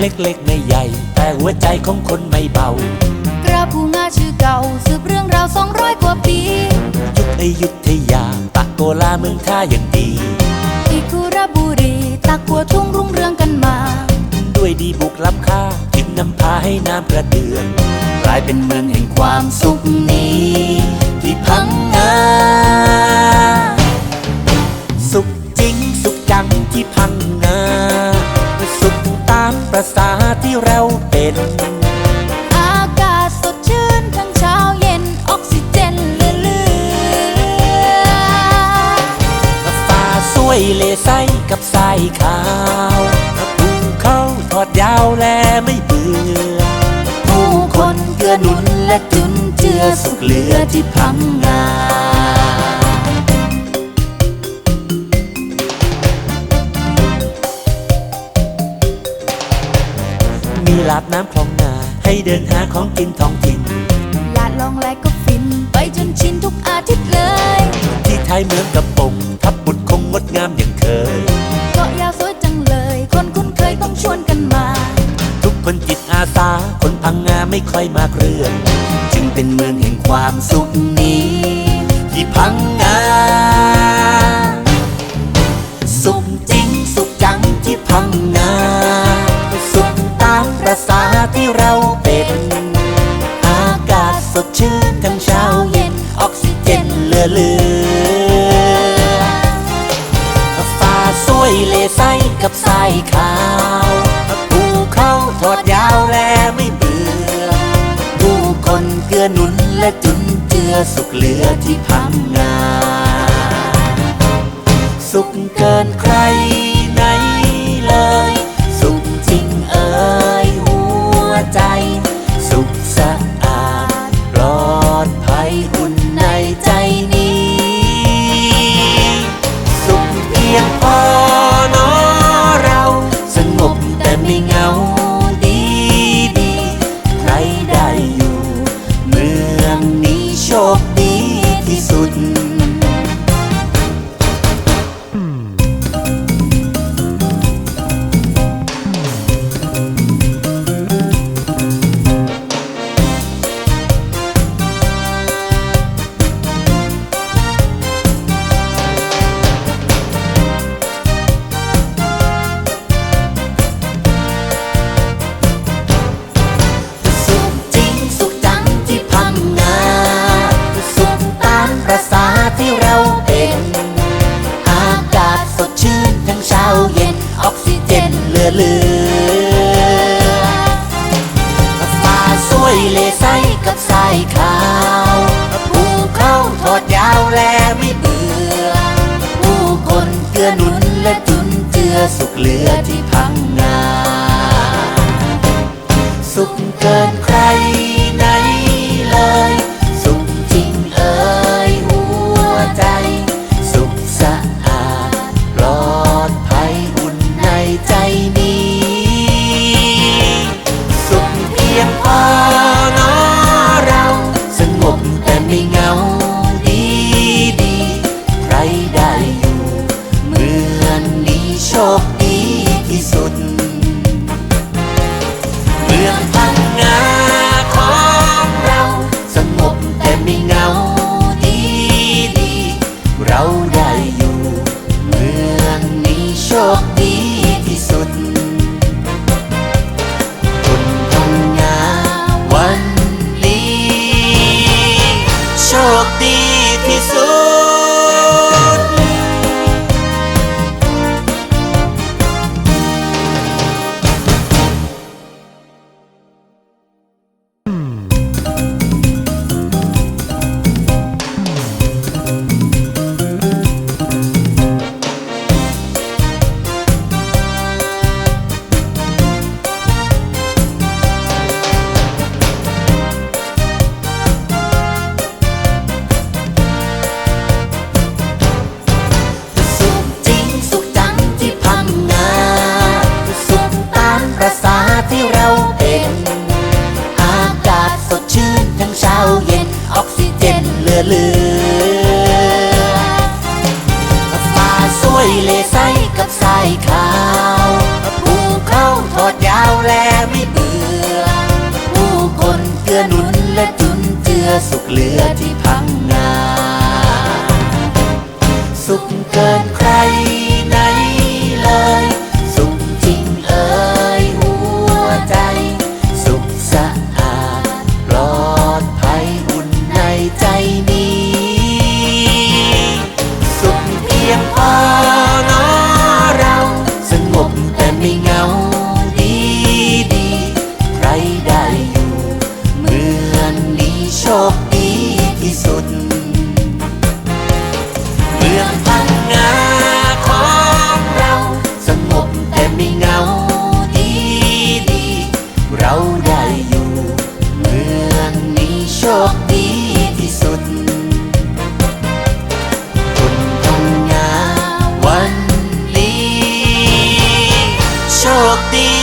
เล็กๆไม่ใหญ่ แต่หัวใจของคนไม่เบา กระพูงาชื่อเก่าสืบเรื่องราวสองร้อยกว่าปี ยุคอยุธยาตะโกลาเมืองท่าอย่างดีที่คุระบุรีตะกัวทุ่งรุ่งเรืองกันมา ด้วยดีบุกล้ำค่าจึงนำพาให้น้ำกระเดืองกลายเป็นเมืองแห่งความสุขนี้ ที่พังงาสุขจริงสุขจังที่พัง วยเลไส้กับทรายขาวภูเขาทอดยาวแลไม่เบื่อๆผู้คนเกื้อหนุนและจุนเจือสุขเหลือที่พังงามีลาดน้ำคลองนาให้เดินหาของกินท้องถิ่นลาดลองแลก็ฟิน ไปจนชินทุกอาทิตย์เลย ที่ไทยเมืองกับปงทับบุตรค งงดงามอย่างเคยเกาะยาวสวยจังเลย คนคุ้นเคยต้องชวนกันมา ทุกคนจิตอาสา คนพังงาไม่ค่อยมาเรือนจึงเป็นเมืองแห่งความสุขนี้ ที่พังงา สุขจริงสุขจังที่พังงา สุขตามประสาที่เราเป็น อากาศสดชื่นทั้งเช้าเย็นออกซิเจนเหลือเหลือ กับสายขาวภูเขาทอดยาวแลไม่เบื่อ ผู้คนเกื้อหนุนและจุนเจือสุขเหลือที่พังงา สุขเกินใคร ที่ เลไส้กับไซขาวผูเข้าทอดยาวแลไม่เบื่อ ผู้คนเกื้อหนุนและจุนเจือสุขเหลือที่พังงา สุขเกินใคร วยเลไซกับไส้ขาวผู้เข้าทอดยาวแลไม่เบื่อผู้คนเกือนุนและจุนเจือสุขเหลือที่พังงา สุขเกิน คดีที่สุด เมืองพังงาของเราสงบแต่ไม่เงาดีดีเราได้อยู่เมืองนี้โชคดีที่สุดคนพังงาวันนี้โชคดี